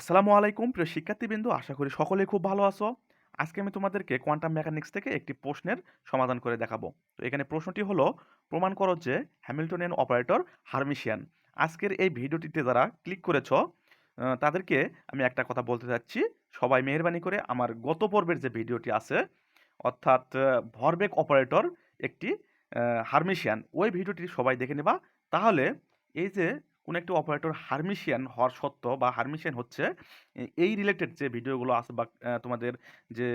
আসসালামু আলাইকুম, প্রিয় শিক্ষার্থীবৃন্দ। আশা করি সকলে খুব ভালো আছো। আজকে আমি তোমাদেরকে কোয়ান্টাম মেকানিক্স থেকে একটি প্রশ্নের সমাধান করে দেখাবো। তো এখানে প্রশ্নটি হলো, প্রমাণ করো যে হ্যামিল্টনিয়ান অপারেটর হারমিশিয়ান। আজকের এই ভিডিওটিতে যারা ক্লিক করেছ তাদেরকে আমি একটা কথা বলতে চাচ্ছি। সবাই মেহরবানি করে আমার গত পর্বের যে ভিডিওটি আছে, অর্থাৎ ভরবেগ অপারেটর একটি হারমিশিয়ান, ওই ভিডিওটি সবাই দেখে নেবা। তাহলে এই যে কোনো একটি অপারেটর হারমিশিয়ান হওয়ার সত্ত্ব বা হারমিশিয়ান হচ্ছে এই রিলেটেড যে ভিডিওগুলো আছে বা তোমাদের যে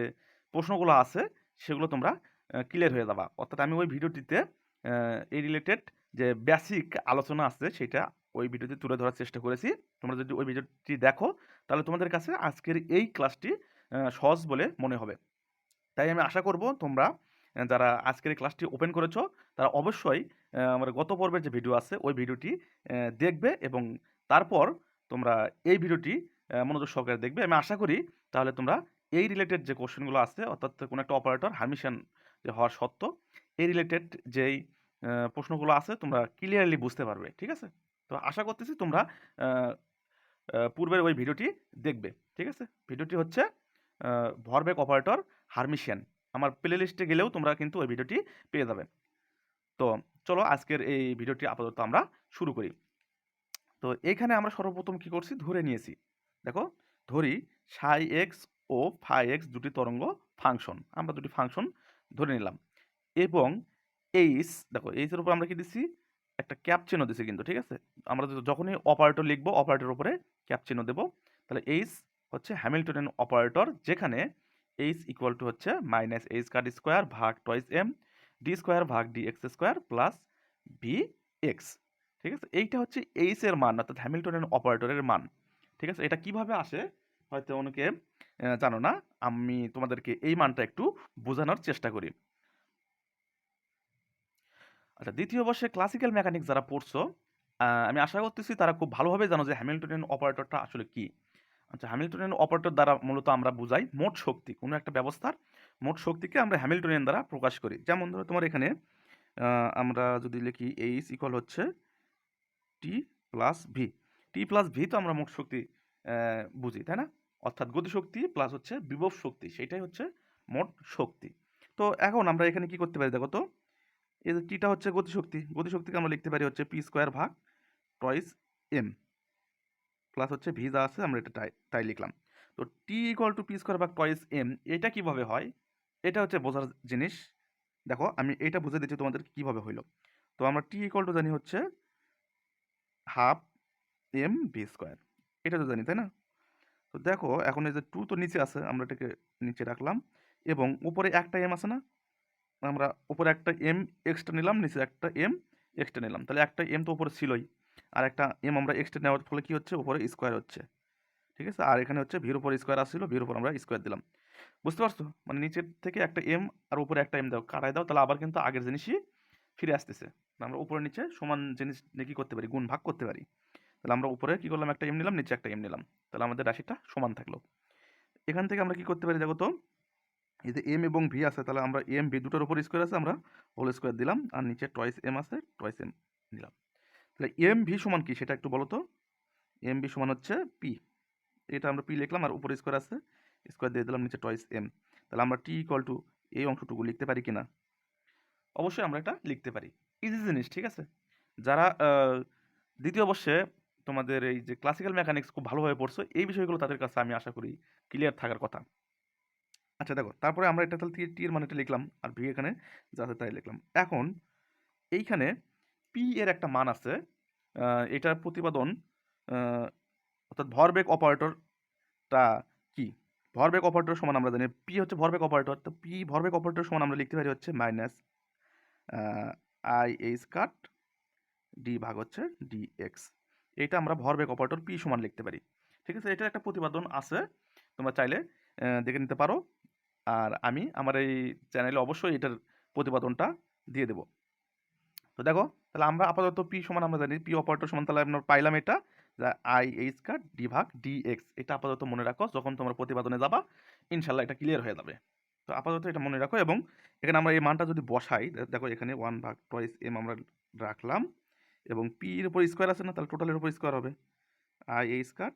প্রশ্নগুলো আছে, সেগুলো তোমরা ক্লিয়ার হয়ে যাবা। অর্থাৎ আমি ওই ভিডিওটিতে এই রিলেটেড যে বেসিক আলোচনা আছে, সেটা ওই ভিডিওতে তুলে ধরার চেষ্টা করেছি। তোমরা যদি ওই ভিডিওটি দেখো, তাহলে তোমাদের কাছে আজকের এই ক্লাসটি সহজ বলে মনে হবে। তাই আমি আশা করব তোমরা যারা আজকের এই ক্লাসটি ওপেন করেছ, তারা অবশ্যই আমার গত পর্বের যে ভিডিও আছে, ওই ভিডিওটি দেখবে এবং তারপর তোমরা এই ভিডিওটি মনোযোগ সহকারে দেখবে। আমি আশা করি তাহলে তোমরা এই রিলেটেড যে কোশ্চেনগুলো আছে, অর্থাৎ কোনো একটা অপারেটর হারমিশন যে হওয়ার সত্ত্ব এই রিলেটেড যেই প্রশ্নগুলো আছে, তোমরা ক্লিয়ারলি বুঝতে পারবে, ঠিক আছে? তো আশা করতেছি তোমরা পূর্বের ওই ভিডিওটি দেখবে, ঠিক আছে? ভিডিওটি হচ্ছে ভরবেগ অপারেটর হারমিশিয়ান আমার প্লে লিস্টে গেলেও তোমরা কিন্তু ওই ভিডিওটি পেয়ে যাবে। তো চলো আজকের এই ভিডিওটি আপাতত আমরা শুরু করি। তো এখানে আমরা সর্বপ্রথম কি করছি? ধরে নিয়েছি। দেখো, ধরি সাই এক্স ও ফাই এক্স দুটি তরঙ্গ ফাংশন আমরা দুটি ফাংশন ধরে নিলাম। এবং এইচ দেখো এইচের উপর আমরা কি দিচ্ছি? একটা ক্যাপ চিহ্ন দিচ্ছি কিন্তু, ঠিক আছে? আমরা যখনই অপারেটর লিখব অপারেটর উপরে ক্যাপ চিহ্ন দেবো, তাহলে এইচ হচ্ছে হ্যামিল্টনিয়ান অপারেটর যেখানে এইচ ইকুয়াল টু হচ্ছে মাইনাস এইচ কার্ড স্কোয়ার ভাগ টয়েস এম ডি স্কোয়ার ভাগ D X square plus B X ঠিক আছে? এইটা হচ্ছে এইচ এর মান, অর্থাৎ হ্যামিল্টনিয়ান অপারেটরের মান, ঠিক আছে? এটা কীভাবে আসে? হয়তো অনেকে জানো না? আমি তোমাদেরকে এই মানটা একটু বোঝানোর চেষ্টা করি। আচ্ছা দ্বিতীয় বর্ষে ক্লাসিক্যাল মেকানিক্স যারা পড়ছো আমি আশা করতেছি তারা খুব ভালোভাবে জানো যে হ্যামিল্টনিয়ান অপারেটরটা আসলে কি। আচ্ছা হ্যামিল্টনিয়ান অপারেটর দ্বারা মূলত আমরা বুঝাই মোট শক্তি, কোনো একটা ব্যবস্থার মোট শক্তিকে আমরা হ্যামিল্টনিয়ান দ্বারা প্রকাশ করি। যেমন ধরো তোমার এখানে আমরা যদি লিখি এইচ ইকুয়াল হচ্ছে T plus V T plus V তো আমরা মোট শক্তি বুঝি, তাই না? অর্থাৎ গতিশক্তি প্লাস হচ্ছে বিভব শক্তি সেটাই হচ্ছে মোট শক্তি। তো এখন আমরা এখানে কি করতে পারি দেখো তো? এই যে টিটা হচ্ছে গতিশক্তি গতিশক্তিকে আমরা লিখতে পারি হচ্ছে পি স্কোয়ার ভাগ টয়েস এম প্লাস হচ্ছে ভি যা আছে, আমরা এটা তাই তাই লিখলাম। তো T equal to P square বা টয়েস এম এটা কীভাবে হয়? এটা হচ্ছে বোঝার জিনিস। দেখো, আমি এটা বুঝে দিচ্ছি তোমাদের কীভাবে হইল। তো আমরা টি ইকুয়াল টু জানি হচ্ছে হাফ এম ভি স্কোয়ার এটা তো জানি, তাই না? তো দেখো, এখন এই যে টু তো নিচে আছে, আমরা এটাকে নিচে রাখলাম। এবং উপরে একটা এম আছে না? আমরা উপরে একটা এম এক্সট্রা নিলাম, নিচে একটা এম এক্সট্রা নিলাম। তাহলে একটা এম তো উপরে ছিলই। আর একটা এম আমরা এক্সট্রা নেওয়ার ফলে কি হচ্ছে? উপরে স্কোয়ার হচ্ছে। ঠিক আছে? আর এখানে হচ্ছে ভির উপর স্কোয়ার আসছিল ভির উপর আমরা স্কোয়ার দিলাম। বুঝতে পারছ? মানে নিচের থেকে একটা এম আর উপরে একটা এম দাও। কাটাই দাও, তাহলে আবার কিন্তু আগের জিনিসই ফিরে আসতেছে। আমরা উপরে নিচে সমান জিনিস নিয়ে কি করতে পারি? গুণ ভাগ করতে পারি। তাহলে আমরা উপরে কি করলাম? একটা এম নিলাম, নিচে একটা এম নিলাম। তাহলে আমাদের রাশিটা সমান থাকল। এখান থেকে আমরা কি করতে পারি দেখো তো? এই যে এম এবং ভি আছে, তাহলে আমরা এম ভি দুটোর উপর স্কোয়ার আছে, আমরা হোল স্কোয়ার দিলাম। আর নিচে টয়েস এম আছে টয়েস এম নিলাম। তাহলে এম ভি সমান কি সেটা একটু বলো তো? এম ভি সমান হচ্ছে পি এটা আমরা পি লিখলাম আর উপরে স্কোয়ার আছে স্কোয়ার দিয়ে দিলাম নিচে টয়েস এম তাহলে আমরা টি ইকুয়াল টু এই অংশটুকু লিখতে পারি কি না অবশ্যই আমরা এটা লিখতে পারি। ইজি জিনিস, ঠিক আছে? যারা দ্বিতীয় বর্ষে তোমাদের এই যে ক্লাসিক্যাল মেকানিক্স খুব ভালোভাবে পড়ছো, এই বিষয়গুলো তাদের কাছে আমি আশা করি ক্লিয়ার থাকার কথা। আচ্ছা দেখো, তারপরে আমরা এটা তাহলে টি এর মানেটা লিখলাম আর ভি এখানে যা আছে তাই লিখলাম। এখন, এইখানে পি এর একটা মান আছে এটার প্রতিপাদন অর্থাৎ ভরবেগ অপারেটরটা কি? ভরবেগ অপারেটর সমান আমরা জানি পি হচ্ছে ভরবেগ অপারেটর তো পি ভরবেগ অপারেটর সমান আমরা লিখতে পারি হচ্ছে minus I H cut D ভাগ হচ্ছে ডি এক্স এইটা আমরা ভরবেগ অপারেটর পি সমান লিখতে পারি। ঠিক আছে, এটার একটা প্রতিপাদন আছে, তোমরা চাইলে দেখে নিতে পারো, আর আমি আমার এই চ্যানেলে অবশ্যই এটার প্রতিপাদনটা দিয়ে দেবো। তো দেখো, তাহলে আমরা আপাতত পি সমান আমরা জানি পি অপারেটর সমান তাহলে আমরা পাইলাম এটা, যা আই এইচ কাট ডি ভাগ ডি এক্স এটা আপাতত মনে রাখো, যখন তোমরা প্রতিপাদনে যাবা ইনশাল্লাহ এটা ক্লিয়ার হয়ে যাবে। তো আপাতত এটা মনে রাখো এবং এখানে আমরা এই মানটা যদি বসাই দেখো এখানে ওয়ান ভাগ টয়েস এম আমরা রাখলাম, এবং পি এর উপর স্কোয়ার আছে না, তাহলে টোটালের উপর স্কোয়ার হবে। আই এইচ কাট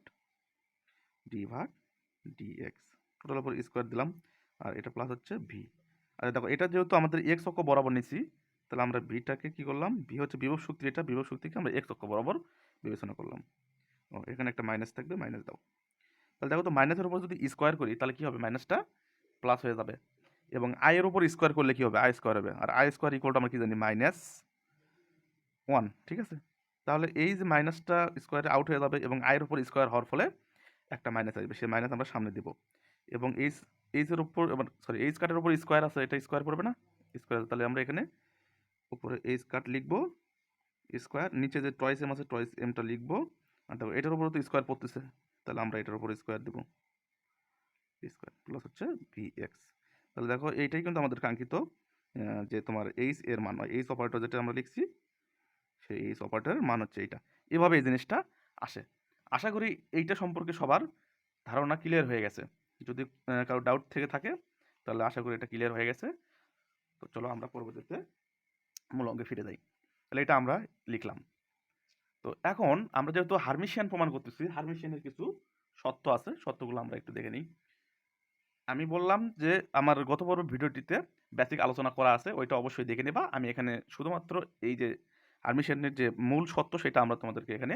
ডি ভাগ ডি এক্স টোটাল উপর স্কোয়ার দিলাম, আর এটা প্লাস হচ্ছে ভি আর দেখো, এটা যেহেতু আমাদের এক্স অক্ষ বরাবর নিছি তাহলে আমরা ভিটাকে কি করলাম? বি হচ্ছে বিভব শক্তি, এটা বিভব শক্তিকে আমরা এক্স অক্ষ বরাবর বিবেচনা করলাম। ও, এখানে একটা মাইনাস থাকবে মাইনাস দাও। তাহলে দেখো তো মাইনাসের উপর যদি স্কোয়ার করি, তাহলে কি হবে? মাইনাসটা প্লাস হয়ে যাবে। এবং আয়ের উপর স্কোয়ার করলে কি হবে? আই স্কোয়ার হবে। আর আই স্কোয়ার ইকুয়ালটা আমরা কি জানি? মাইনাস ওয়ান ঠিক আছে? তাহলে এই যে মাইনাসটা স্কোয়ারে আউট হয়ে যাবে এবং আয়ের উপর স্কোয়ার হওয়ার ফলে একটা মাইনাস আসবে। সেই মাইনাস আমরা সামনে দিব। এবং এইচ এইচের উপর সরি এইচ কাটের উপর স্কোয়ার আছে, এটা স্কোয়ার পড়বে না? স্কোয়ার তাহলে আমরা এখানে উপরে এইচ কাট লিখব স্কোয়ার নিচে যে টয়েস এম আছে টয়েস এমটা লিখব, আর দেখো এটার উপরে তো স্কোয়ার পড়তেছে, তাহলে আমরা এটার উপর স্কোয়ার দেবো। স্কোয়ার প্লাস হচ্ছে ভি এক্স তাহলে দেখো, এইটাই কিন্তু আমাদের কাঙ্ক্ষিত যে তোমার এইচ এর মান এইচ অপারেটর যেটা আমরা লিখছি, সেই এইচ অপারেটরের মান হচ্ছে এইটা। এভাবে এই জিনিসটা আসে। আশা করি এইটা সম্পর্কে সবার ধারণা ক্লিয়ার হয়ে গেছে। যদি কারও ডাউট থেকে থাকে, তাহলে আশা করি এটা ক্লিয়ার হয়ে গেছে। তো চলো আমরা পরবর্তীতে মূল অঙ্গে ফিরে যাই। তাহলে এটা আমরা লিখলাম। তো এখন আমরা যেহেতু হারমিশিয়ান প্রমাণ করতেছি, হারমিশিয়ানের কিছু সত্য আছে, সত্যগুলো আমরা একটু দেখে নিই। আমি বললাম যে আমার গত পর্ব ভিডিওটিতে বেসিক আলোচনা করা আছে, ওইটা অবশ্যই দেখে নেবা। আমি এখানে শুধুমাত্র এই যে হারমিশিয়ানের যে মূল সত্য সেটা আমরা তোমাদেরকে এখানে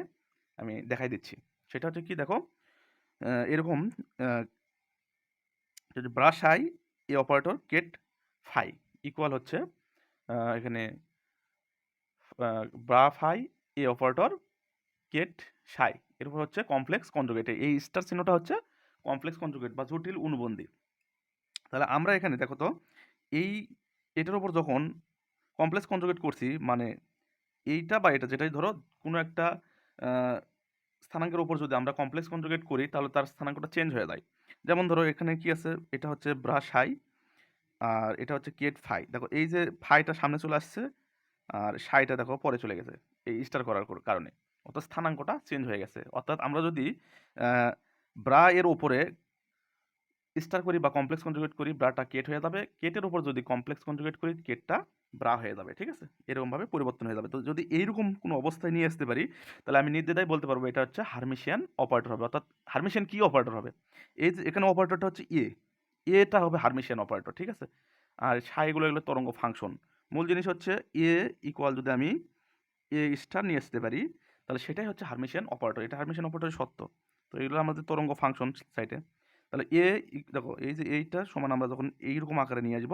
আমি দেখাই দিচ্ছি। সেটা হচ্ছে কি দেখো এরকম যদি ব্রাশ I A operator ket phi equal হচ্ছে এখানে bra phi, A, operator ket psi. এরপর হচ্ছে কমপ্লেক্স কনজুগেট। এই স্টার চিহ্নটা হচ্ছে কমপ্লেক্স কনজুগেট বা জটিল অনুবন্ধী। তাহলে আমরা এখানে দেখো তো, এই, এটার উপর যখন কমপ্লেক্স কনজুগেট করছি মানে এইটা বা এটা যেটাই ধরো, কোনো একটা স্থানাঙ্কের উপর যদি আমরা কমপ্লেক্স কনজুগেট করি, তাহলে তার স্থানাঙ্কটা চেঞ্জ হয়ে যায়। যেমন ধরো এখানে কি আছে? এটা হচ্ছে ব্রাশ হাই আর এটা হচ্ছে কেট ফাই দেখো, এই যে ফাইটা সামনে চলে আসছে, আর সাইটা দেখো পরে চলে গেছে, এই স্টার করার কারণে। অর্থাৎ স্থানাঙ্কটা চেঞ্জ হয়ে গেছে। অর্থাৎ আমরা যদি ব্রা এর উপরে স্টার করি বা কমপ্লেক্স কনজুগেট করি ব্রাটা কেট হয়ে যাবে। কেটের উপর যদি কমপ্লেক্স কনজুগেট করি কেটটা ব্রা হয়ে যাবে, ঠিক আছে? এরকমভাবে পরিবর্তন হয়ে যাবে। তো যদি এইরকম কোনো অবস্থায় নিয়ে আসতে পারি, তাহলে আমি নির্দ্বিধায় বলতে পারব এটা হচ্ছে হারমিশিয়ান অপারেটর হবে। অর্থাৎ হারমিশিয়ান কি অপারেটর হবে? এই যে এখানে অপারেটরটা হচ্ছে এ এটা হবে হারমিশিয়ান অপারেটর ঠিক আছে? আর সাইগুলো এগুলো তরঙ্গ ফাংশন মূল জিনিস হচ্ছে এ ইকুয়াল যদি আমি এ স্টার নিয়ে আসতে পারি, তাহলে সেটাই হচ্ছে হারমিশিয়ান অপারেটর এটা হারমিশিয়ান অপারেটর সত্য। তো এগুলো আমাদের তরঙ্গ ফাংশন সাইটে তাহলে এ দেখো, এই যে এইটা সমান আমরা যখন এইরকম আকারে নিয়ে আসব,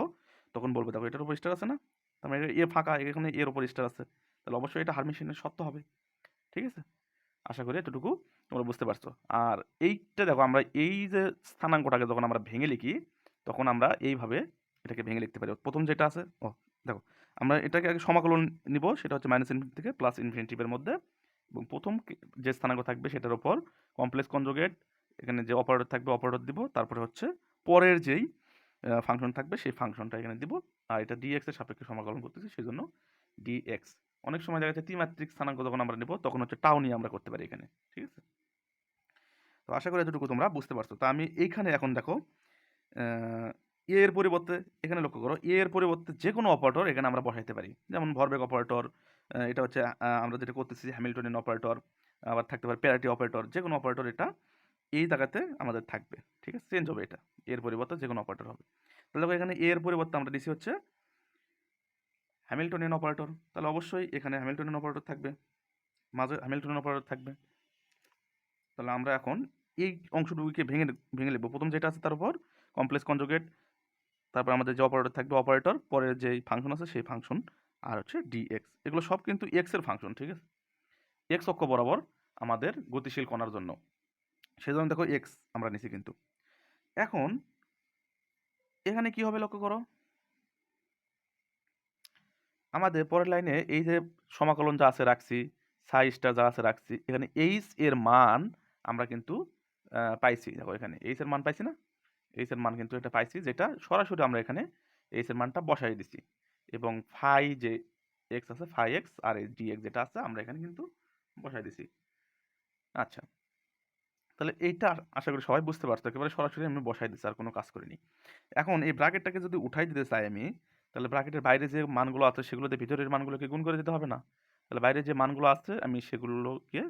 তখন বলব, দেখো, এটার উপর স্টার আছে না? তার মানে এ ফাঁকা, এখানে এর উপর স্টার আছে। তাহলে অবশ্যই এটা হারমিশিয়ানের সত্য হবে। ঠিক আছে? আশা করি এতটুকু। তোমরা বুঝতে পারছ। আর এইটা দেখো, আমরা এই যে স্থানাঙ্কটাকে যখন আমরা ভেঙে লিখি, তখন আমরা এইভাবে এটাকে ভেঙে লিখতে পারি। প্রথম যেটা আছে, ও, দেখো, আমরা এটাকে আগে সমাকলন নিব, সেটা হচ্ছে মাইনাস ইনফিনিটি থেকে প্লাস ইনফিনিটিভের মধ্যে। এবং প্রথম যে স্থানাঙ্ক থাকবে সেটার ওপর কমপ্লেক্স কনজোগেট এখানে যে অপারেটর থাকবে অপারেটর দিব। তারপরে হচ্ছে পরের যেই ফাংশন থাকবে, সেই ফাংশনটা এখানে দিব। আর এটা ডিএক্স এর সাপেক্ষে সমাকলন করতেছি সেই জন্য ডিএক্স অনেক সময় দেখা যাচ্ছে ত্রিমাত্রিক স্থানাঙ্ক যখন আমরা নেব, তখন হচ্ছে টাও নিয়ে আমরা করতে পারি এখানে, ঠিক আছে? তো আশা করি এতটুকু তোমরা বুঝতে পারছ। তো আমি এইখানে এখন দেখো এ এর পরিবর্তে এখানে লক্ষ্য করো এ এর পরিবর্তে যে কোনো অপারেটর এখানে আমরা বসাইতে পারি। যেমন ভরবেগ অপারেটর এটা হচ্ছে আমরা যেটা করতেছি হ্যামিল্টনিয়ান অপারেটর আবার থাকতে পারে প্যারাটি অপারেটর যে কোনো অপারেটর এটা এই জায়গাতে আমাদের থাকবে। ঠিক আছে? চেঞ্জ হবে এটা। এর পরিবর্তে যে কোনো অপারেটর হবে। তাহলে দেখো এখানে এর পরিবর্তে আমরা দিছি হচ্ছে হ্যামিল্টনিয়ান অপারেটর তাহলে অবশ্যই এখানে হ্যামিল্টনিয়ান অপারেটর থাকবে। মাঝে হ্যামিল্টনিয়ান অপারেটর থাকবে। তাহলে আমরা এখন এই অংশটুকুকে ভেঙে ভেঙে নেব প্রথম যেটা আছে তার উপর কমপ্লেক্স কনজুগেট তারপর আমাদের যে অপারেটর থাকবে অপারেটর পরের যে ফাংশন আছে সেই ফাংশন আর হচ্ছে ডিএক্স এগুলো সব কিন্তু এক্সের ফাংশন ঠিক আছে? এক্স অক্ষ বরাবর আমাদের গতিশীল কণার জন্য। সেই সেজন্য দেখো এক্স আমরা নিছি কিন্তু। এখন এখানে কি হবে লক্ষ্য করো? আমাদের পরের লাইনে এই যে সমাকলন যা আছে রাখছি সাইজটা যা আছে রাখছি, এখানে এইচ এর মান আমরা কিন্তু পাইছি। দেখো এখানে এইচ এর মান পাইছি না? এইচ এর মান কিন্তু এটা পাইছি যেটা সরাসরি আমরা এখানে এইচ এর মানটা বসাই দিছি। এবং ফাই যে এক্স আছে, ফাই এক্স আর এই ডি এক্স যেটা আছে, আমরা এখানে কিন্তু বসাই দিছি। আচ্ছা। তাহলে এইটা আশা করি সবাই বুঝতে পারছ। একেবারে সরাসরি আমি বসাই দিচ্ছি আর কোনো কাজ করিনি। এখন এই ব্র্যাকেটটাকে যদি উঠাই দিতে চাই আমি, তাহলে ব্র্যাকেটের বাইরে যে মানগুলো আছে, সেগুলোতে ভিতরের মানগুলোকে গুণ করে দিতে হবে না? তাহলে বাইরে যে মানগুলো আছে, আমি সেগুলোকে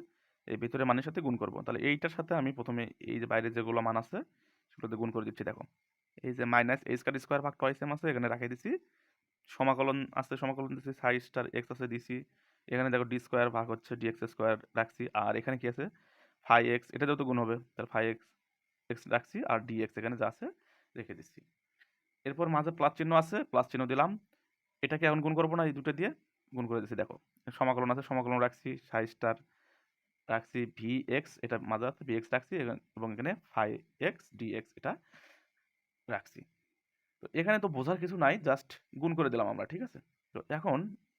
এই ভিতরে মানের সাথে গুণ করব। তাহলে এইটার সাথে আমি প্রথমে এই যে বাইরে যেগুলো মান আছে, সেগুলোতে গুণ করে দিচ্ছি। দেখো, এই যে মাইনাস এই স্কোয়ার স্কোয়ার ভাগ টয়েস এম আছে, এখানে রাখিয়ে দিছি। সমাকলন আছে, সমাকলন দিচ্ছি সাই স্টার এক্স আছে দিছি। এখানে দেখো ডি স্কোয়ার ভাগ হচ্ছে ডি এক্স স্কোয়ার রাখছি। আর এখানে কি আছে? ফাই এক্স এটা যেহেতু গুণ হবে, তাহলে ফাই এক্স এক্স রাখছি। আর ডি এক্স এখানে যা আছে, রেখে দিচ্ছি এরপর মাঝে প্লাস চিহ্ন আছে প্লাস চিহ্ন দিলাম। এটাকে এখন গুণ করব না এই দুটো দিয়ে, গুণ করে দিচ্ছি দেখো, সমাকলন আছে, সমাকলন রাখছি সাই স্টার রাখছি ভি এক্স এটা মাঝে আছে ভি এক্স রাখছি এবং এখানে ফাই এক্স ডি এক্স এটা রাখছি তো এখানে তো বোঝার কিছু নাই জাস্ট গুণ করে দিলাম আমরা, ঠিক আছে? তো এখন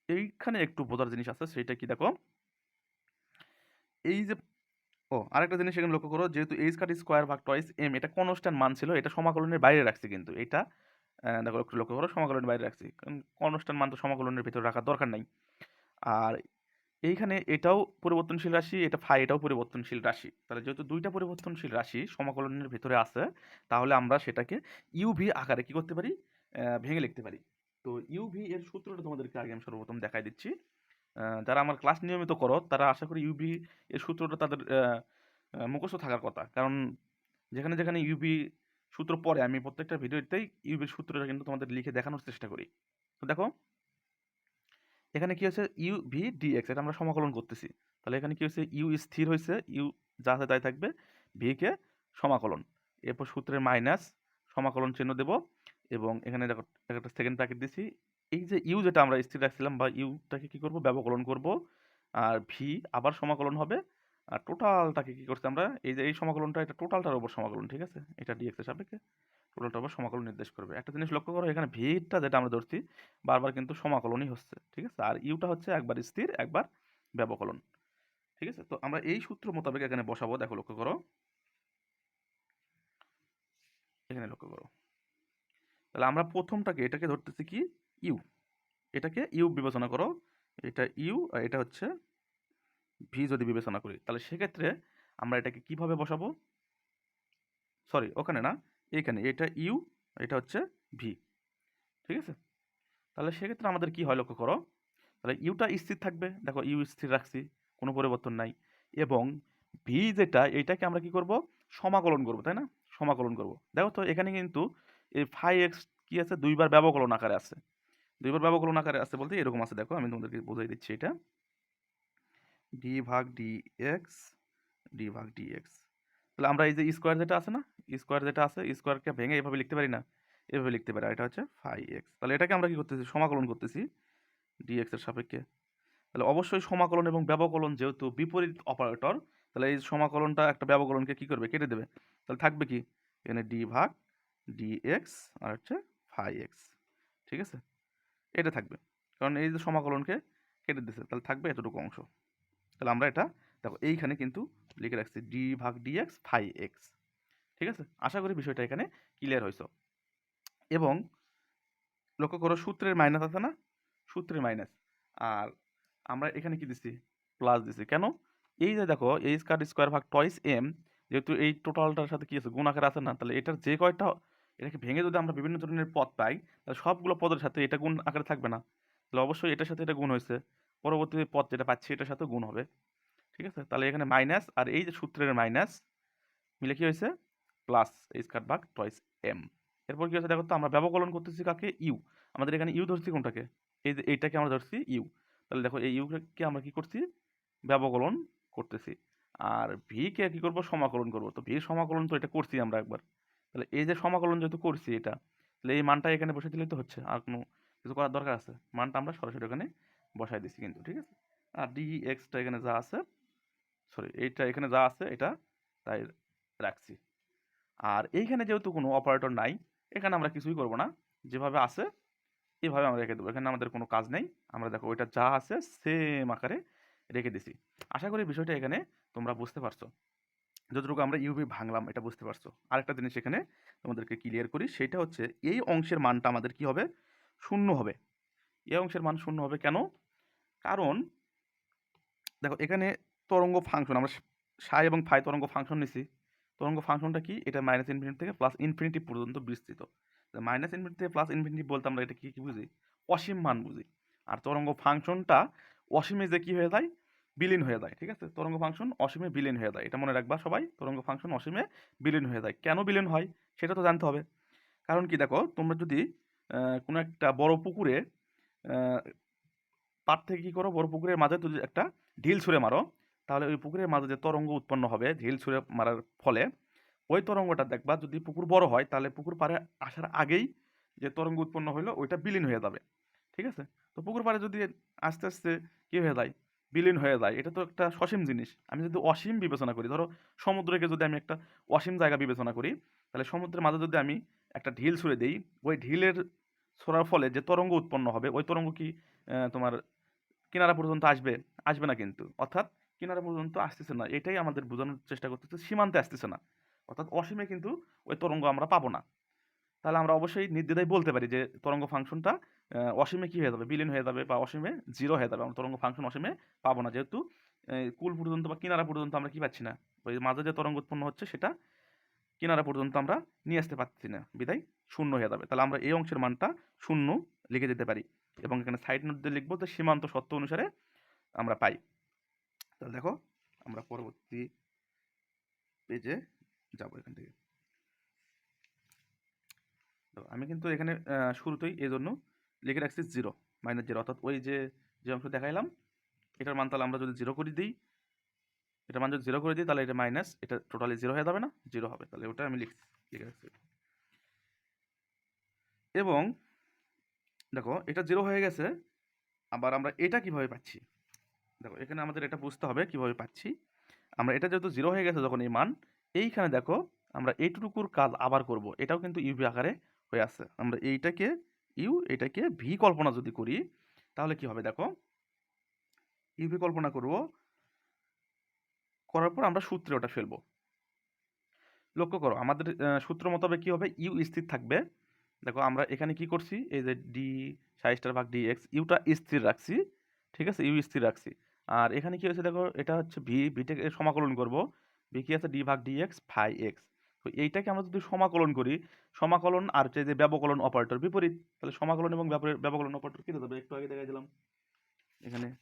এইখানে একটু বোঝার জিনিস আছে সেটা কি দেখো? এই যে, ও, আরেকটা জিনিস এখানে লক্ষ্য করো, যেহেতু এইচ কাট স্কোয়ার ভাগ টয়েস এম এটা কনস্ট্যান্ট মান ছিল, এটা সমাকলনের বাইরে রাখছি কিন্তু, এটা দেখো একটু লক্ষ্য করো, সমাকলনের বাইরে রাখছি, কারণ কনস্ট্যান্ট মান তো সমাকলনের ভিতরে রাখার দরকার নাই। আর এইখানে এটাও পরিবর্তনশীল রাশি, এটা ফাই এটাও পরিবর্তনশীল রাশি। তাহলে যেহেতু দুইটা পরিবর্তনশীল রাশি সমাকলনের ভিতরে আছে, তাহলে আমরা সেটাকে ইউভি আকারে কি করতে পারি? ভেঙে লিখতে পারি। তো ইউভি এর সূত্রটা তোমাদেরকে আগে আমি সর্বপ্রথম দেখাই দিচ্ছি। যারা আমার ক্লাস নিয়মিত করো, তারা আশা করি ইউভি এর সূত্রটা তাদের মুখস্থ থাকার কথা। কারণ যেখানে যেখানে ইউবি সূত্র পড়ে, আমি প্রত্যেকটা ভিডিওতেই ইউবির সূত্রটা কিন্তু তোমাদের লিখে দেখানোর চেষ্টা করি। তো দেখো এখানে কি হচ্ছে ইউ ভি ডিএক্স এটা আমরা সমাকলন করতেছি। তাহলে এখানে কি হচ্ছে ইউ স্থির হয়েছে। ইউ যা আছে তাই থাকবে। ভি কে সমাকলন। এরপর সূত্রের মাইনাস সমাকলন চিহ্ন দেব এবং এখানে একটা সেকেন্ড প্যাকেট দিছি। এই যে ইউ যেটা আমরা স্থির রাখছিলাম বা ইউটাকে কি করব? ব্যবকলন করব। আর ভি আবার সমাকলন হবে। আর টোটালটাকে কি করছে আমরা? এই যে এই সমাকলনটা, এটা টোটালটার উপর সমাকলন, ঠিক আছে? এটা ডিএক্সের সাপেক্ষে। টোটালটার উপর সমাকলন নির্দেশ করবে। একটা জিনিস লক্ষ্য করো, এখানে ভিটা যেটা আমরা ধরছি, বারবার কিন্তু সমাকলনই হচ্ছে, ঠিক আছে? আর ইউটা হচ্ছে একবার স্থির, একবার ব্যবকলন, ঠিক আছে? তো আমরা এই সূত্র মোতাবেক এখানে বসাবো, দেখো লক্ষ্য করো। এখানে লক্ষ্য করো। তাহলে আমরা প্রথমটাকে, এটাকে ধরতেছি কি? ইউ। এটাকে ইউ বিবেচনা করো। এটা ইউ, আর এটা হচ্ছে ভি যদি বিবেচনা করি। তাহলে সেক্ষেত্রে আমরা এটাকে কীভাবে বসাবো? সরি, ওখানে না। এইখানে এটা ইউ এটা হচ্ছে ভি ঠিক আছে? তাহলে সেক্ষেত্রে আমাদের কি হয় লক্ষ্য করো? তাহলে ইউটা স্থির থাকবে। দেখো ইউ স্থির রাখছি, কোনো পরিবর্তন নাই। এবং ভি যেটা এইটাকে আমরা কি করব? সমাকলন করব, তাই না? সমাকলন করব। দেখো তো, এখানে কিন্তু এই ফাই এক্স কী আছে? দুইবার ব্যবকলন আকারে আছে। দুইবার ব্যবকলন আকারে আছে বলতে এরকম আছে, দেখো, আমি তোমাদেরকে বোঝাই দিচ্ছি এটা। ডি ভাগ ডি এক্স ডি ভাগ ডি এক্স তাহলে আমরা এই যে স্কোয়ার যেটা আছে না স্কোয়ার যেটা আছে স্কোয়ারকে ভেঙে এভাবে লিখতে পারি না, এভাবে লিখতে পারি। এটা হচ্ছে ফাই এক্স তাহলে এটাকে আমরা কি করতেছি? সমাকলন করতেছি ডি এক্সের সাপেক্ষে। তাহলে অবশ্যই সমাকলন এবং ব্যবকলন যেহেতু বিপরীত অপারেটর তাহলে এই সমাকলনটা একটা ব্যবকলনকে কি করবে? কেটে দেবে। তাহলে থাকবে কি? এখানে ডি ভাগ ডি এক্স আর হচ্ছে ফাই এক্স ঠিক আছে? এটা থাকবে। কারণ এই যে সমাকলনকে কেটে দিচ্ছে তাহলে থাকবে এতটুকু অংশ। তাহলে আমরা এটা, দেখো, এইখানে কিন্তু লিখে রাখছি ডি ভাগ ডি এক্স ফাই এক্স ঠিক আছে? আশা করি বিষয়টা এখানে ক্লিয়ার হয়েছে। এবং লক্ষ্য করো সূত্রের মাইনাস আছে না? সূত্রের মাইনাস আর আমরা এখানে কি দিছি? প্লাস দিছি। কেন? এই যে দেখো এই স্কার স্কোয়ার ভাগ টয়েস এম যেহেতু এই টোটালটার সাথে কি আছে? গুণ আকারে আছে না? তাহলে এটার যে কয়টা এটাকে ভেঙে যদি আমরা বিভিন্ন ধরনের পদ পাই, তাহলে সবগুলো পদের সাথে এটা গুণ আকারে থাকবে না। তাহলে অবশ্যই এটার সাথে এটা গুণ হয়েছে। পরবর্তী পদ যেটা পাচ্ছি, এটার সাথে গুণ হবে। ঠিক আছে? তাহলে এখানে মাইনাস আর এই যে সূত্রের মাইনাস মিলে কি হয়েছে? প্লাস এই স্কার ভাগ টয়েস এম এরপর কি হচ্ছে দেখো তো, আমরা ব্যবকলন করতেছি কাকে? ইউ আমাদের এখানে ইউ ধরছি কোনটাকে? এই যে এইটাকে আমরা ধরছি ইউ তাহলে দেখো এই ইউকে আমরা কি করছি? ব্যবকলন করতেছি। আর ভি কে করব? সমাকলন করব। তো ভি সমাকলন তো এটা করছি আমরা একবার। তাহলে এই যে সমাকলন যেহেতু করছি এটা, তাহলে এই মানটা এখানে বসে দিলেই তো হচ্ছে। আর কোনো কিছু করার দরকার আছে? মানটা আমরা সরাসরি ওখানে বসাই দিচ্ছি কিন্তু, ঠিক আছে? আর ডি এক্সটা এখানে যা আছে সরি, এইটা এখানে যা আছে এটা তাই রাখছি। আর এইখানে যেহেতু কোনো অপারেটর নাই, এখানে আমরা কিছুই করব না। যেভাবে আছে, এভাবে আমরা রেখে দেবো। এখানে আমাদের কোনো কাজ নেই। আমরা দেখো ওইটা যা আছে সেম আকারে রেখে দিছি। আশা করি বিষয়টা এখানে তোমরা বুঝতে পারছ। যতটুকু আমরা ইউভি ভাঙলাম, এটা বুঝতে পারছ। আরেকটা জিনিস এখানে তোমাদেরকে ক্লিয়ার করি, সেটা হচ্ছে এই অংশের মানটা আমাদের কি হবে? শূন্য হবে। এই অংশের মান শূন্য হবে কেন? কারণ, দেখো এখানে তরঙ্গ ফাংশন আমরা সাই এবং ফাই তরঙ্গ ফাংশন নিছি। তরঙ্গ ফাংশনটা কি? এটা মাইনাস ইনফিনিটি থেকে প্লাস ইনফিনিটি পর্যন্ত বিস্তৃত। মাইনাস ইনফিনিটি থেকে প্লাস ইনফিনিটি বলতে আমরা এটা কি, কী বুঝি? অসীম মান বুঝি। আর তরঙ্গ ফাংশনটা অসীমে যে কী হয়ে যায়? বিলীন হয়ে যায়, ঠিক আছে? তরঙ্গ ফাংশন অসীমে বিলীন হয়ে যায়। এটা মনে রাখবা সবাই, তরঙ্গ ফাংশন অসীমে বিলীন হয়ে যায়। কেন বিলীন হয়? সেটা তো জানতে হবে। কারণ কি দেখো, তোমরা যদি কোনো একটা বড় পুকুরে পার থেকে কী করো? বড় পুকুরের মাঝে যদি একটা ঢিল ছুঁড়ে মারো তাহলে ওই পুকুরের মাঝে যে তরঙ্গ উৎপন্ন হবে, ঢিল ছুঁড়ে মারার ফলে, ওই তরঙ্গটা দেখবা যদি পুকুর বড় হয়, তাহলে পুকুর পাড়ে আসার আগেই যে তরঙ্গ উৎপন্ন হলো ওইটা বিলীন হয়ে যাবে। ঠিক আছে? তো পুকুর পাড়ে যদি আস্তে আস্তে কী হয়ে যায়? বিলীন হয়ে যায়। এটা তো একটা সসীম জিনিস। আমি যদি অসীম বিবেচনা করি, ধরো সমুদ্রকে যদি আমি একটা অসীম জায়গা বিবেচনা করি, তাহলে সমুদ্রের মাঝে যদি আমি একটা ঢিল ছুঁড়ে দিই, ওই ঢিলের ছোড়ার ফলে যে তরঙ্গ উৎপন্ন হবে, ওই তরঙ্গ কি তোমার কিনারা পর্যন্ত আসবে? আসবে না কিন্তু। অর্থাৎ কিনারা পর্যন্ত আসতেছে না। এটাই আমাদের বোঝানোর চেষ্টা করতেছে, সীমান্তে আসতেছে না। অর্থাৎ অসীমে কিন্তু ওই তরঙ্গ আমরা পাবো না। তাহলে আমরা অবশ্যই নির্দ্বিধায় বলতে পারি যে তরঙ্গ ফাংশনটা অসীমে কি হয়ে যাবে? বিলীন হয়ে যাবে বা অসীমে জিরো হয়ে যাবে। আমরা তরঙ্গ ফাংশন অসীমে পাবো না। যেহেতু কুল পর্যন্ত বা কিনারা পর্যন্ত আমরা কি পাচ্ছি না? ওই মাঝে যে তরঙ্গ উৎপন্ন হচ্ছে সেটা কিনারা পর্যন্ত আমরা নিয়ে আসতে পারছি না। বিদায়, শূন্য হয়ে যাবে। তাহলে আমরা এই অংশের মানটা শূন্য লিখে দিতে পারি এবং এখানে সাইড নোট দিয়ে লিখব যে সীমান্ত সত্য অনুসারে আমরা পাই। তাহলে দেখো, আমরা পরবর্তী পেজে যাব এখান থেকে। তো আমি কিন্তু এখানে শুরুতেই এই জন্য লিখে রাখছি জিরো মাইনাস জিরো অর্থাৎ ওই যে যে অংশ দেখাইলাম, এটার মান তাহলে আমরা যদি জিরো করে দিই, এটার মান যদি জিরো করে দিই, তাহলে এটা মাইনাস এটা টোটালি জিরো হয়ে যাবে না? জিরো হবে। তাহলে ওটা আমি লিখছি, লিখে রাখছি। এবং, দেখো, এটা জিরো হয়ে গেছে, আবার আমরা এটা কীভাবে পাচ্ছি? দেখো, এখানে আমাদের এটা বুঝতে হবে কীভাবে পাচ্ছি। আমরা এটা যেহেতু জিরো হয়ে গেছে যখন এই মান, এইখানে দেখো আমরা এইটুকুর কাজ আবার করব। এটাও কিন্তু ইউভি আকারে হয়ে আছে। আমরা এইটাকে ইউ এটাকে ভি কল্পনা যদি করি, তাহলে কি হবে দেখো? ইউভি কল্পনা করব, করার পর আমরা সূত্রে ওটা ফেলব। লক্ষ্য করো, আমাদের সূত্র মোতাবেক কি হবে? ইউ স্থির থাকবে। দেখো, আমরা এখানে কি করছি? এই যে ডি সাই স্টার ভাগ ডি এক্স ইউটা স্থির রাখছি। ঠিক আছে? ইউ স্থির রাখছি। আর এখানে কি হয়েছে দেখো, এটা হচ্ছে ভি ভিটাকে সমাকলন করব। ভি কি আছে? ডি ভাগ ডি এক্স ফাই এক্স তো এইটাকে আমরা যদি সমাকলন করি, সমাকলন আর হচ্ছে যে ব্যবকলন অপারেটর বিপরীত, তাহলে সমাকলন এবং ব্যব- ব্যবকলন অপারেটর কি হবে একটু আগে দেখাই দিলাম। এখানে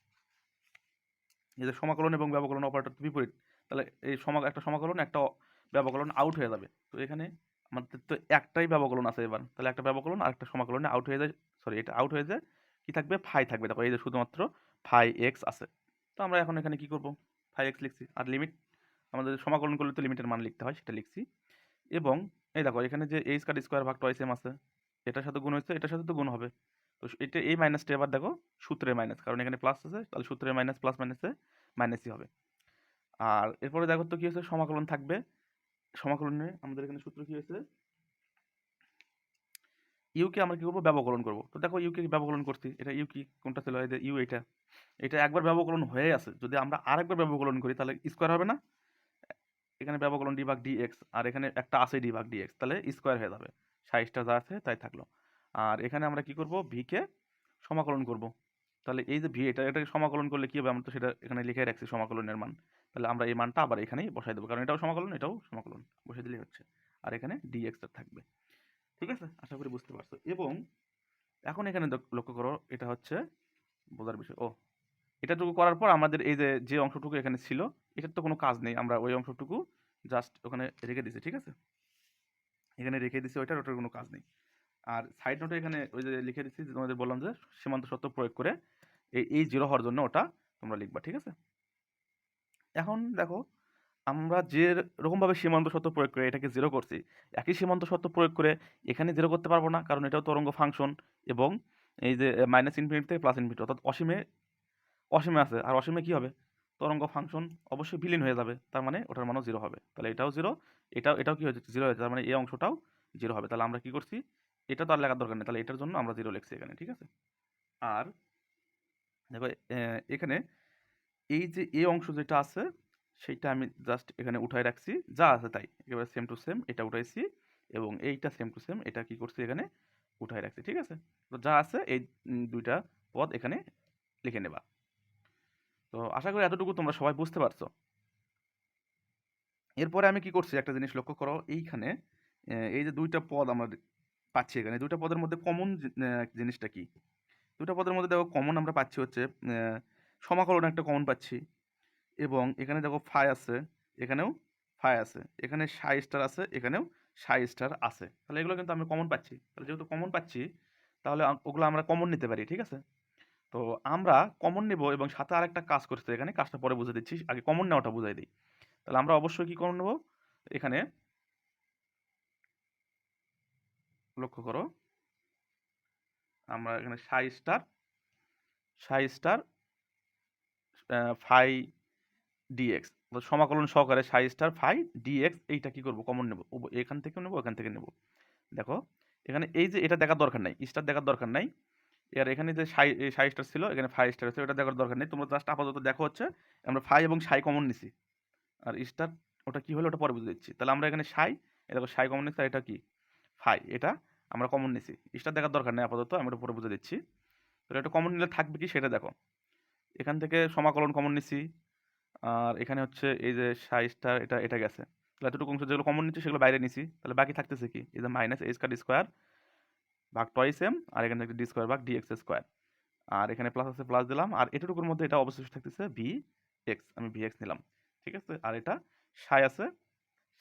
এই যে সমাকলন এবং ব্যবকলন অপারেটর বিপরীত, তাহলে এই সমা, একটা সমাকলন, একটা ব্যবকলন আউট হয়ে যাবে। তো এখানে আমাদের তো একটাই ব্যবকলন আছে এবার। তাহলে একটা ব্যবকলন আর একটা সমাকলনে আউট হয়ে যায় সরি এটা আউট হয়ে যায়, কি থাকবে? ফাই থাকবে। দেখো এই যে শুধুমাত্র ফাই এক্স আছে। তো আমরা এখন এখানে কি করব? ফাইভ এক্স লিখছি। আর লিমিট আমাদের সমাকলন করলে তো লিমিটের মান লিখতে হয়, সেটা লিখছি। এবং এই দেখো, এখানে যে এইচ কাট স্কোয়ার ভাগ টয়েস এম আছে, এটার সাথে গুণ হয়েছে, এটার সাথে তো গুণ হবে। তো এটা এই মাইনাসটা এবার দেখো সূত্রের মাইনাস কারণ এখানে প্লাস আছে, তাহলে সূত্রের মাইনাস প্লাস মাইনাসে মাইনাসই হবে। আর এরপরে দেখো তো কি হয়েছে? সমাকলন থাকবে। সমাকলনে আমাদের এখানে সূত্র কি হয়েছে? ইউকে আমরা কি করব? ব্যবকলন করব। তো দেখো ইউকে ব্যবকলন করছি? এটা ইউ কি, কোনটা ছিল? এই যে ইউ এটা এটা একবার ব্যবকলন হয়ে আছে। যদি আমরা আরেকবার ব্যবকলন করি, তাহলে স্কোয়ার হবে না? এখানে ব্যবকরণ ডি ভাগ ডি এক্স আর এখানে একটা আছে ডি ভাগ ডি এক্স তাহলে স্কোয়ার হয়ে যাবে। সাইজটা যা আছে, তাই থাকল। আর এখানে আমরা কি করব? ভিকে সমাকলন করব। তাহলে এই যে ভি এটা, এটাকে সমাকলন করলে কি হবে? আমরা তো সেটা এখানে লিখে রাখছি সমাকলনের মান। তাহলে আমরা এই মানটা আবার এখানেই বসাই দেবো। কারণ এটাও সমাকলন এটাও সমাকলন। বসে দিলেই হচ্ছে। আর এখানে ডি এক্সটা থাকবে। ঠিক আছে? আশা করি বুঝতে পারছ। এবং এখন এখানে লক্ষ্য করো, এটা হচ্ছে বোঝার বিষয়। ও, এটাটুকু করার পর আমাদের এই যে যে অংশটুকু এখানে ছিল, এটার তো কোনো কাজ নেই। আমরা ওই অংশটুকু জাস্ট ওখানে রেখে দিছি ঠিক আছে? এখানে রেখে দিছি ওইটার, ওটার কোনো কাজ নেই। আর সাইড নোটে এখানে ওই যে লিখে দিচ্ছি যে তোমাদের বললাম যে, সীমান্ত শর্ত প্রয়োগ করে এই এই জিরো হওয়ার জন্য ওটা তোমরা লিখবা, ঠিক আছে? এখন দেখো আমরা যে রকমভাবে সীমান্ত শর্ত প্রয়োগ করে এটাকে জিরো করছি, একই সীমান্ত শর্ত প্রয়োগ করে এখানে জিরো করতে পারব না, কারণ এটাও তরঙ্গ ফাংশন এবং এই যে মাইনাস ইনফিনিট থেকে প্লাস ইনফিনিটি অর্থাৎ অসীমে অসীমে আছে। আর অসীমে কি হবে? তরঙ্গ ফাংশন অবশ্যই বিলীন হয়ে যাবে, তার মানে ওটার মানও জিরো হবে। তাহলে এটাও জিরো এটাও এটাও কি হয়েছে? জিরো হয়েছে, তার মানে এই অংশটাও জিরো হবে। তাহলে আমরা কি করছি? এটা তো আর লেখার দরকার নেই, তাহলে এটার জন্য আমরা জিরো লিখছি এখানে, ঠিক আছে? আর দেখো এখানে এই যে, এই অংশ যেটা আছে সেইটা আমি জাস্ট এখানে উঠাই রাখছি। যা আছে তাই, একেবারে সেম টু সেম এটা উঠাইছি এবং এইটা সেম টু সেম এটা কি করছি এখানে উঠাই রাখছি, ঠিক আছে? তো যা আছে এই দুইটা পদ এখানে লিখে নেবা। তো আশা করি এতটুকু তোমরা সবাই বুঝতে পারছ। এরপরে আমি কি করছি একটা জিনিস লক্ষ্য করো, এইখানে এই যে দুইটা পদ আমরা পাচ্ছি এখানে, দুইটা পদের মধ্যে কমন জিনিসটা কি? দুটো পদের মধ্যে দেখো কমন আমরা পাচ্ছি হচ্ছে সমাকলন একটা কমন পাচ্ছি। এবং এখানে দেখো ফাই আছে, এখানেও ফাই আছে, এখানে সাই স্টার আছে, এখানেও সাই স্টার আছে। তাহলে এগুলো কিন্তু আমি কমন পাচ্ছি। তাহলে যেহেতু কমন পাচ্ছি, তাহলে ওগুলো আমরা কমন নিতে পারি, ঠিক আছে? তো আমরা কমন নেব এবং সাথে আরেকটা কাজ করতে এখানে, কাজটা পরে বুঝে দিচ্ছি, আগে কমন নেওয়াটা বুঝাই দিই। তাহলে আমরা অবশ্যই কী কমন নেব? এখানে লক্ষ্য করো, আমরা এখানে সাই স্টার সাই স্টার ফাই ডিএক্স সমাকলন সহকারে সাই স্টার ফাই ডিএক্স এইটা কি করব? কমন নেব। এখান থেকে নেব এখান থেকে নেব। দেখো, এখানে এই যে এটা দেখার দরকার নাই স্টার দেখার দরকার নাই। আর এখানে যে সাই সাই স্টার ছিল, এখানে ফাই স্টার আছে ওটা দেখার দরকার নেই। তোমরা জাস্ট আপাতত দেখো হচ্ছে, আমরা ফাই এবং সাই কমন নিছি। আর স্টার ওটা কি হলো, ওটা পরে বুঝে দিচ্ছি। তাহলে আমরা এখানে সাই এ দেখো সাই কমন নিচ্ছি আর এটা কি? ফাই এটা আমরা কমন নিছি। স্টার দেখার দরকার নেই আপাতত, আমি এটা পরে বুঝে দিচ্ছি। তো এটা কমন নিলে থাকবে কি, সেটা দেখো। এখান থেকে সমাকলন কমন নিছি। আর এখানে হচ্ছে এই যে সাই স্টার এটা এটা গেছে। তাহলে এতটুকু অংশ যেগুলো কমন নিচ্ছি সেগুলো বাইরে নিছি। তাহলে বাকি থাকতেছে কি? এই যে মাইনাস এইচ কার স্কোয়ার ভাগ টয়েস এম আর এখানে থেকে ডি স্কোয়ার ভাগ ডি এক্স স্কোয়ার আর এখানে প্লাস আছে প্লাস দিলাম। আর এটুকুর মধ্যে এটা অবশিষ্ট থাকতেছে ভি এক্স আমি ভি এক্স নিলাম। ঠিক আছে? আর এটা সাই আছে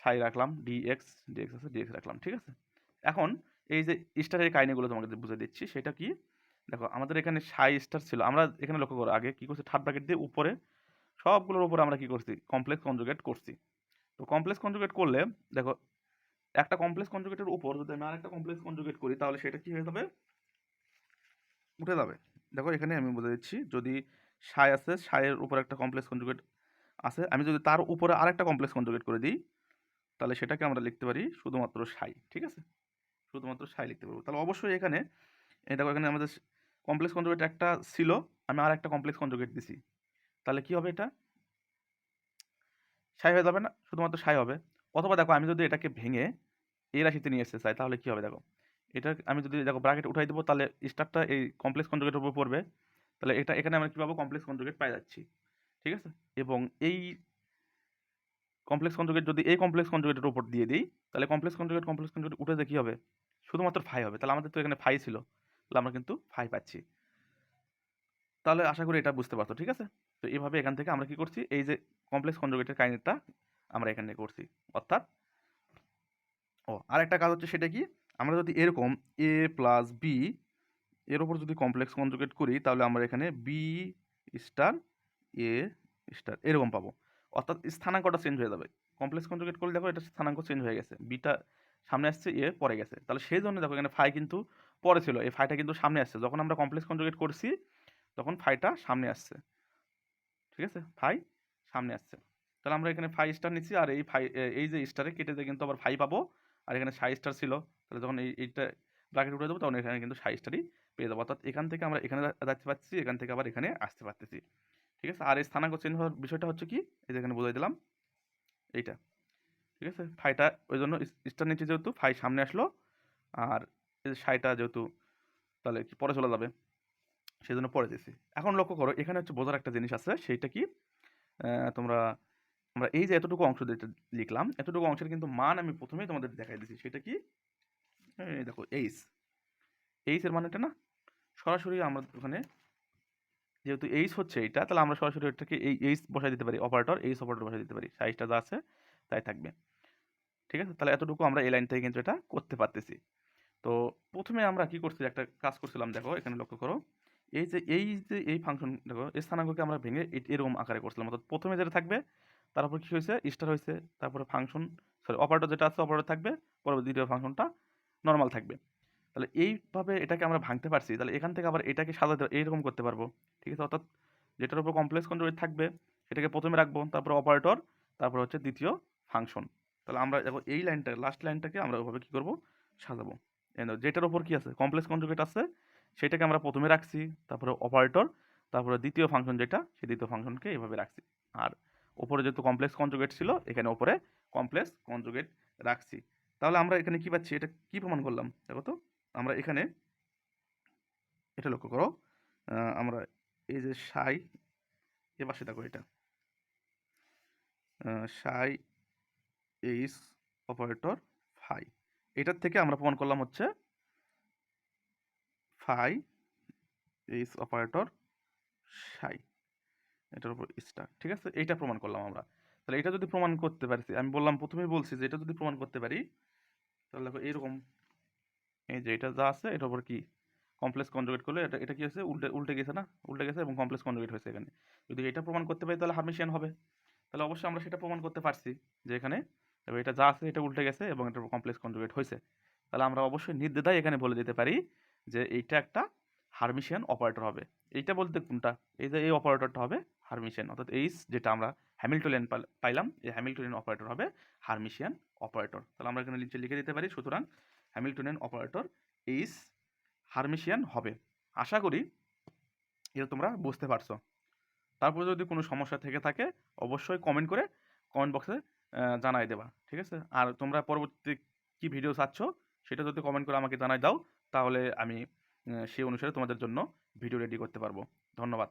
সাই রাখলাম ডি এক্স ডি এক্স আছে ডি এক্স রাখলাম। ঠিক আছে? এখন এই যে স্টারের কাহিনিগুলো তোমাকে বুঝে দিচ্ছি, সেটা কি? দেখো, আমাদের এখানে সাই স্টার ছিল। আমরা এখানে লক্ষ্য করো, আগে কি করছে? থার্ড ব্র্যাকেট দিয়ে উপরে সবগুলোর উপরে আমরা কি করছি? কমপ্লেক্স কনজুগেট করছি। তো কমপ্লেক্স কনজুগেট করলে, দেখো, একটা কমপ্লেক্স কনজুগেটের উপর যদি আমি আরেকটা কমপ্লেক্স কনজুগেট করি, তাহলে সেটা কি হয়ে যাবে? উঠে যাবে। দেখো, এখানে আমি বলে দিচ্ছি, যদি সাই আছে সায়ের উপর একটা কমপ্লেক্স কনজুগেট আছে, আমি যদি তার উপরে আরেকটা কমপ্লেক্স কনজুগেট করে দিই, তাহলে সেটাকে আমরা লিখতে পারি শুধুমাত্র সাই ঠিক আছে? শুধুমাত্র সাই লিখতে পারব। তাহলে অবশ্যই এখানে দেখো, এখানে আমাদের কমপ্লেক্স কনজুগেট একটা ছিল, আমি আর একটা কমপ্লেক্স কনজুগেট দিছি। তাহলে কি হবে এটা? সাই হয়ে যাবে না, শুধুমাত্র সাই হবে। অথবা দেখো, আমি যদি এটাকে ভেঙে এই রাশিতে নিয়ে আসতে চাই, তাহলে কি হবে দেখো? এটা আমি যদি দেখো ব্র্যাকেট উঠাই দেবো, তাহলে স্টারটা এই কমপ্লেক্স কনজুগেটের উপর পড়বে। তাহলে এটা, এখানে আমরা কী পাবো? কমপ্লেক্স কনজুগেট পাই যাচ্ছি। ঠিক আছে? এবং এই কমপ্লেক্স কনজুগেট যদি এই কমপ্লেক্স কনজুগেটের উপর দিয়ে দিই, তাহলে কমপ্লেক্স কনজুগেট কমপ্লেক্স কনজুগেট উঠে দিয়ে কী হবে? শুধুমাত্র ফাই হবে। তাহলে আমাদের তো এখানে ফাই ছিল। তাহলে আমরা কিন্তু ফাই পাচ্ছি। তাহলে আশা করি এটা বুঝতে পারতো ঠিক আছে? তো এইভাবে এখান থেকে আমরা কি করছি? এই যে কমপ্লেক্স কনজুগেটের কাহিনিটা আমরা এখানে করছি। অর্থাৎ, ও আর একটা কাজ হচ্ছে সেটা কি? আমরা যদি এরকম এ প্লাস বি এর ওপর যদি কমপ্লেক্স কনজুগেট করি, তাহলে আমরা এখানে বি স্টার এ স্টার এরকম পাবো। অর্থাৎ স্থানাঙ্কটা চেঞ্জ হয়ে যাবে। কমপ্লেক্স কনজুগেট করলে দেখো এটা স্থানাঙ্ক চেঞ্জ হয়ে গেছে। বিটা সামনে আসছে এ পরে গেছে। তাহলে সেই জন্য দেখো এখানে ফাই কিন্তু পরে ছিল। এই ফাইটা কিন্তু সামনে আসছে। যখন আমরা কমপ্লেক্স কনজুগেট করছি, তখন ফাইটা সামনে আসছে। ঠিক আছে? ফাই সামনে আসছে। তাহলে আমরা এখানে ফাইভ স্টার নিচ্ছি আর এই ফাই এই যে স্টারে কেটে দিয়ে কিন্তু আবার ফাই পাবো। আর এখানে সাই স্টার ছিল। তাহলে যখন এই, এইটা ব্র্যাকেট উঠে দেবো তখন এখানে কিন্তু সাই স্টারই পেয়ে যাব। অর্থাৎ এখান থেকে আমরা এখানে যাচ্ছে পাচ্ছি, এখান থেকে আবার এখানে আসতে পারতেছি। ঠিক আছে? আর এই স্থানাঙ্ক চেঞ্জ হওয়ার বিষয়টা হচ্ছে কি? এই যে এখানে বোঝাই দিলাম। এইটা। ঠিক আছে? ফাইটা ওই জন্য স্টার নিচে যেহেতু ফাই সামনে আসলো, আর এই যে সাইটা যেহেতু তাহলে কি পরে চলে যাবে? সেই জন্য পরে দিয়েছি। এখন লক্ষ্য করো, এখানে হচ্ছে বোঝার একটা জিনিস আছে, সেইটা কি? তোমরা, আমরা এই যে এতটুকু অংশ লিখলাম, এতটুকু অংশের কিন্তু মান আমি প্রথমেই তোমাদের দেখাই দিয়েছি। সেটা কি? দেখো, এইচ। এইচ এর মানেটা না, সরাসরি আমরা ওখানে, যেহেতু এইচ হচ্ছে এইটা, তাহলে আমরা সরাসরি এটাকে এই এইচ বসাই দিতে পারি, অপারেটর, এইচ অপারেটর বসাই দিতে পারি। সাইজটা যা আছে, তাই থাকবে। ঠিক আছে? তাহলে এতটুকু আমরা এই লাইন থেকে কিন্তু এটা করতে পারতেছি। তো প্রথমে আমরা কি করছি, একটা কাজ করছিলাম, দেখো, এখানে লক্ষ্য করো। এই যে এই যে, এই ফাংশন দেখো, এই স্থানাঙ্ককে আমরা ভেঙে এরকম আকারে করছিলাম। অর্থাৎ প্রথমে যেটা থাকবে, তারপর কি হয়েছে? স্টার হয়েছে, তারপরে ফাংশন সরি অপারেটর যেটা আছে অপারেটর থাকবে, পরবর্তী দ্বিতীয় ফাংশনটা নর্মাল থাকবে। তাহলে এইভাবে এটাকে আমরা ভাঙতে পারছি, তাহলে এখান থেকে আবার এটাকে সাজাতে, এইরকম করতে পারব। ঠিক আছে? অর্থাৎ যেটার উপর কমপ্লেক্স কন্ট্রোল থাকবে সেটাকে প্রথমে রাখব, তারপর অপারেটর তারপর হচ্ছে দ্বিতীয় ফাংশন তাহলে আমরা দেখো, এই লাইনটা লাস্ট লাইনটাকে আমরা ওভাবে কী করব? সাজাবো। যেটার ওপর কি আছে? কমপ্লেক্স কনজুগেট আছে সেটাকে আমরা প্রথমে রাখছি, তারপরে অপারেটর তারপরে দ্বিতীয় ফাংশন যেটা, সেই দ্বিতীয় ফাংশনকে এভাবে রাখছি। আর ওপরে যেহেতু কমপ্লেক্স কনজুগেট ছিল, এখানে ওপরে কমপ্লেক্স কনজুগেট রাখছি। তাহলে আমরা এখানে কি পাচ্ছি? এটা কি প্রমাণ করলাম? দেখো তো, আমরা এখানে এটা লক্ষ্য করো আমরা এই যে সাই এ পাশে দেখো এটা সাই এইস অপারেটর ফাই এটার থেকে আমরা প্রমাণ করলাম হচ্ছে ফাই এইস অপারেটর সাই এটার উপর স্টার ঠিক আছে? এইটা প্রমাণ করলাম আমরা। তাহলে এটা যদি প্রমাণ করতে পারি আমি বললাম প্রথমেই বলছি যে এটা যদি প্রমাণ করতে পারি, তাহলে দেখো এইরকম। এই যে এটা যা আছে, এটার উপর কি? কমপ্লেক্স কনজুগেট করলে এটা এটা কি হয়েছে? উল্টে উল্টে গেছে না? উল্টে গেছে এবং কমপ্লেক্স কনজুগেট হয়েছে এখানে। যদি এটা প্রমাণ করতে পারি, তাহলে হার্মিশিয়ান হবে। তাহলে অবশ্যই আমরা সেটা প্রমাণ করতে পারছি যে এখানে তবে এটা যা আছে, এটা উল্টে গেছে এবং এটা কমপ্লেক্স কনজুগেট হয়েছে। তাহলে আমরা অবশ্যই নির্দ্বিধায় এখানে বলে দিতে পারি যে এইটা একটা হার্মিশিয়ান অপারেটর হবে। এইটা বলতে কোনটা? এই যে এই অপারেটরটা হবে হার্মিশিয়ান। অর্থাৎ এইচ যেটা আমরা হ্যামিল্টোনিয়ান পাইলাম, এই হ্যামিল্টোনিয়ান অপারেটর হবে হার্মিশিয়ান অপারেটর তাহলে আমরা এখানে নিচে লিখে দিতে পারি, সুতরাং হ্যামিল্টোনিয়ান অপারেটর এইচ হার্মিশিয়ান হবে। আশা করি এটা তোমরা বুঝতে পারছ। তারপরে যদি কোনো সমস্যা থেকে থাকে, অবশ্যই কমেন্ট করে কমেন্ট বক্সে জানাই দেবা। ঠিক আছে? আর তোমরা পরবর্তী কি ভিডিও চাচ্ছ সেটা যদি কমেন্ট করে আমাকে জানাই দাও তাহলে আমি সেই অনুসারে তোমাদের জন্য ভিডিও রেডি করতে পারব। ধন্যবাদ।